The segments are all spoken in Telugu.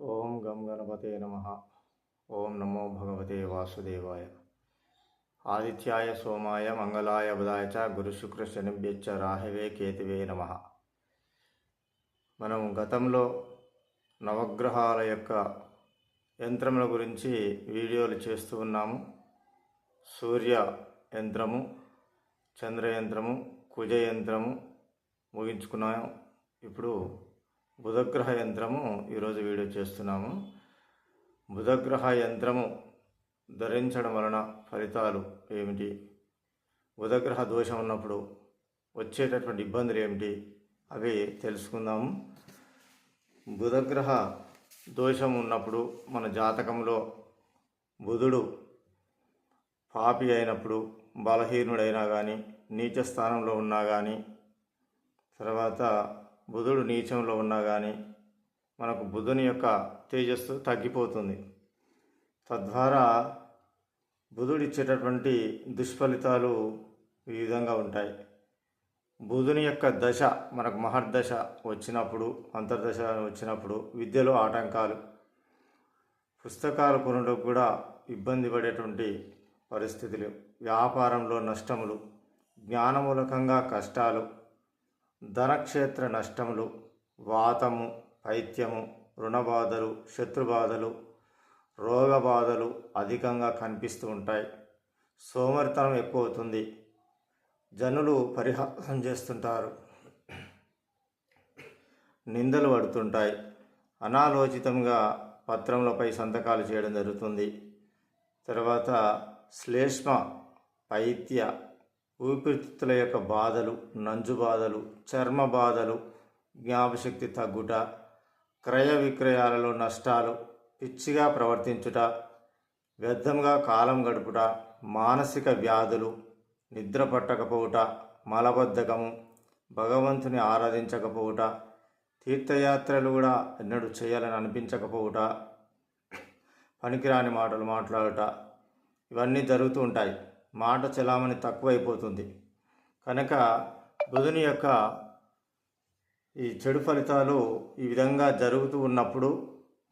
ఓం గం గణపతే నమ. ఓం నమో భగవతే వాసుదేవాయ. ఆదిత్యాయ సోమాయ మంగళాయ బుధాయ చ గురు శుక్ర శనిభ్యచ్చ రాహవే కేతువే నమ. మనం గతంలో నవగ్రహాల యొక్క యంత్రముల గురించి వీడియోలు చేస్తూ ఉన్నాము. సూర్య యంత్రము చంద్ర యంత్రము కుజ యంత్రము ముగించుకున్నాం. ఇప్పుడు బుధగ్రహ యంత్రము ఈరోజు వీడియో చేస్తున్నాము. బుధగ్రహ యంత్రము ధరించడం వలన ఫలితాలు ఏమిటి? బుధగ్రహ దోషం ఉన్నప్పుడు వచ్చేటటువంటి ఇబ్బందులు ఏమిటి? అవి తెలుసుకుందాము. బుధగ్రహ దోషం ఉన్నప్పుడు మన జాతకంలో బుధుడు పాపి అయినప్పుడు బలహీనుడైనా కానీ నీచ స్థానంలో ఉన్నా కానీ తర్వాత బుధుడు నీచంలో ఉన్నా కానీ మనకు బుధుని యొక్క తేజస్సు తగ్గిపోతుంది. తద్వారా బుధుడు ఇచ్చేటటువంటి దుష్ఫలితాలు ఈ విధంగా ఉంటాయి. బుధుని యొక్క దశ మనకు మహర్దశ వచ్చినప్పుడు అంతర్దశ వచ్చినప్పుడు విద్యలో ఆటంకాలు పుస్తకాలు కొనడం కూడా ఇబ్బంది పడేటువంటి పరిస్థితులు వ్యాపారంలో నష్టములు జ్ఞానమూలకంగా కష్టాలు ధనక్షేత్ర నష్టములు వాతము పైత్యము రుణబాధలు శత్రుబాధలు రోగబాధలు అధికంగా కనిపిస్తూ ఉంటాయి. సోమరితనం ఎక్కువ అవుతుంది జనులు పరిహాసం చేస్తుంటారు. నిందలు పడుతుంటాయి. అనాలోచితంగా పత్రములపై సంతకాలు చేయడం జరుగుతుంది. తర్వాత శ్లేష్మ పైత్య ఊపిరితిత్తుల యొక్క బాధలు నంజు బాధలు చర్మ బాధలు జ్ఞాపశక్తి తగ్గుట క్రయ విక్రయాలలో నష్టాలు పిచ్చిగా ప్రవర్తించుట వ్యర్థంగా కాలం గడుపుట మానసిక వ్యాధులు నిద్ర పట్టకపోవుట మలబద్ధకము భగవంతుని ఆరాధించకపోవుట తీర్థయాత్రలు కూడా ఎన్నడూ చేయాలని అనిపించకపోవుట పనికిరాని మాటలు మాట్లాడుట ఇవన్నీ జరుగుతూ ఉంటాయి. మాట చలామణి తక్కువైపోతుంది. కనుక బుధుని యొక్క ఈ చెడు ఫలితాలు ఈ విధంగా జరుగుతూ ఉన్నప్పుడు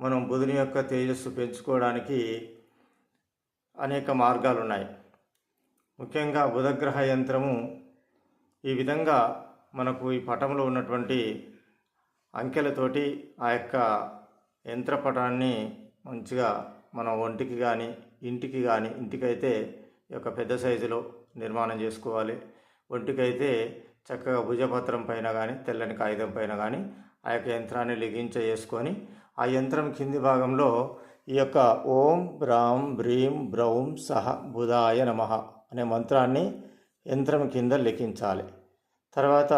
మనం బుధుని యొక్క తేజస్సు పెంచుకోవడానికి అనేక మార్గాలు ఉన్నాయి ముఖ్యంగా బుధగ్రహ యంత్రము ఈ విధంగా మనకు ఈ పటంలో ఉన్నటువంటి అంకెలతోటి ఆ యొక్క యంత్రపటాన్ని మంచిగా మనం ఒంటికి కానీ ఇంటికి కానీ ఇంటికైతే యొక్క పెద్ద సైజులో నిర్మాణం చేసుకోవాలి. ఒంటికైతే చక్కగా భుజపత్రం పైన కానీ తెల్లని కాగితం పైన కానీ ఆ యొక్క యంత్రాన్ని లిగించ చేసుకొని ఆ యంత్రం కింది భాగంలో ఈ యొక్క ఓం బ్రాం బ్రీం బ్రౌం సహ బుధాయ నమ అనే మంత్రాన్ని యంత్రం కింద లిఖించాలి. తర్వాత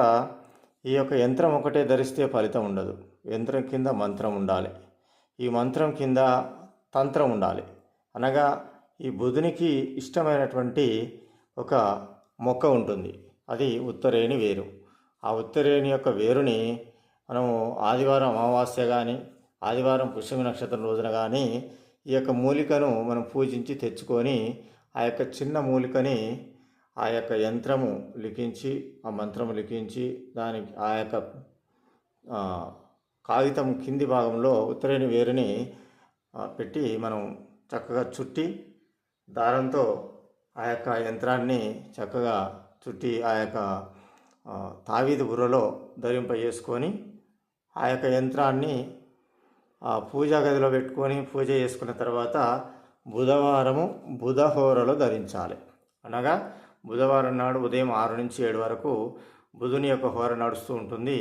ఈ యొక్క యంత్రం ఒకటే ధరిస్తే ఫలితం ఉండదు. యంత్రం కింద మంత్రం ఉండాలి. ఈ మంత్రం కింద తంత్రం ఉండాలి. అనగా ఈ బుధునికి ఇష్టమైనటువంటి ఒక మొక్క ఉంటుంది. అది ఉత్తరేణి వేరు. ఆ ఉత్తరేణి యొక్క వేరుని మనము ఆదివారం అమావాస్య కానీ ఆదివారం పుష్యమి నక్షత్రం రోజున కానీ ఈ యొక్క మూలికను మనం పూజించి తెచ్చుకొని ఆ యొక్క చిన్న మూలికని ఆ యొక్క యంత్రము లిఖించి ఆ మంత్రము లిఖించి దానికి ఆ యొక్క కాగితం కింది భాగంలో ఉత్తరేణి వేరుని పెట్టి మనం చక్కగా చుట్టి దారంతో ఆ యొక్క యంత్రాన్ని చక్కగా చుట్టి ఆ యొక్క తావీది బుర్రలో ధరింప చేసుకొని ఆ యొక్క యంత్రాన్ని ఆ పూజా గదిలో పెట్టుకొని పూజ చేసుకున్న తర్వాత బుధవారము బుధహోరలో ధరించాలి. అనగా బుధవారం నాడు ఉదయం ఆరు నుంచి ఏడు వరకు బుధుని యొక్క హోర నడుస్తూ ఉంటుంది.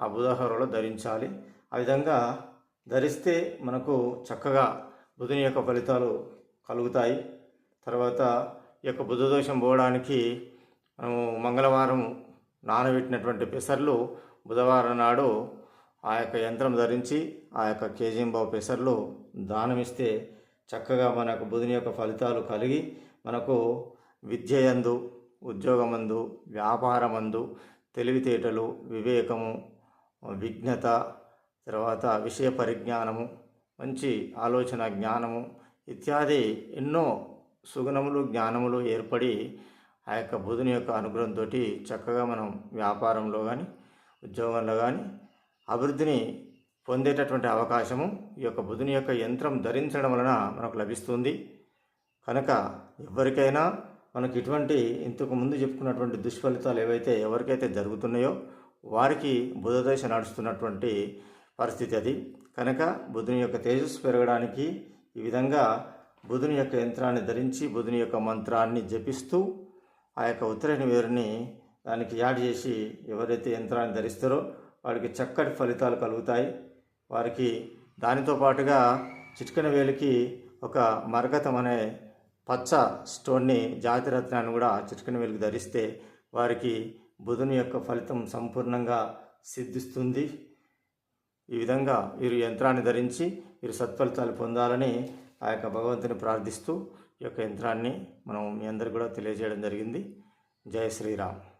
ఆ బుధహోరలో ధరించాలి. ఆ విధంగా ధరిస్తే మనకు చక్కగా బుధుని యొక్క ఫలితాలు కలుగుతాయి. తర్వాత ఈ యొక్క బుధదోషం పోవడానికి మనము మంగళవారం నానబెట్టినటువంటి పెసర్లు బుధవారం నాడు ఆ యొక్క యంత్రం ధరించి ఆ యొక్క కేజీంబాబు పెసర్లు దానమిస్తే చక్కగా మనకు బుధుని యొక్క ఫలితాలు కలిగి మనకు విద్యయందు ఉద్యోగమందు వ్యాపారమందు తెలివితేటలు వివేకము విజ్ఞత తర్వాత విషయ పరిజ్ఞానము మంచి ఆలోచన జ్ఞానము ఇత్యాది ఎన్నో సుగుణములు జ్ఞానములు ఏర్పడి ఆ యొక్క బుధుని యొక్క అనుగ్రహంతో చక్కగా మనం వ్యాపారంలో కానీ ఉద్యోగంలో కానీ అభివృద్ధిని పొందేటటువంటి అవకాశము ఈ యొక్క బుధుని యొక్క యంత్రం ధరించడం వలన మనకు లభిస్తుంది. కనుక ఎవరికైనా మనకి ఇటువంటి ఇంతకు ముందు చెప్పుకున్నటువంటి దుష్ఫలితాలు ఏవైతే ఎవరికైతే జరుగుతున్నాయో వారికి బుధదశ నడుస్తున్నటువంటి పరిస్థితి అది. కనుక బుధుని యొక్క తేజస్సు పెరగడానికి ఈ విధంగా బుధుని యొక్క యంత్రాన్ని ధరించి బుధుని యొక్క మంత్రాన్ని జపిస్తూ ఆ యొక్క ఉత్తరైన వేరుని దానికి యాడ్ చేసి ఎవరైతే యంత్రాన్ని ధరిస్తారో వారికి చక్కటి ఫలితాలు కలుగుతాయి. వారికి దానితో పాటుగా చిటికన వేలికి ఒక మరగతం అనే పచ్చ స్టోన్ని జాతిరత్నాన్ని కూడా చిటికన వేలికి ధరిస్తే వారికి బుధుని యొక్క ఫలితం సంపూర్ణంగా సిద్ధిస్తుంది. ఈ విధంగా వీరు యంత్రాన్ని ధరించి వీరు సత్ఫలితాలు పొందాలని ఆ యొక్క భగవంతుని ప్రార్థిస్తూ ఈ యొక్క యంత్రాన్ని మనం మీ అందరికి కూడా తెలియజేయడం జరిగింది. జయ శ్రీరామ్.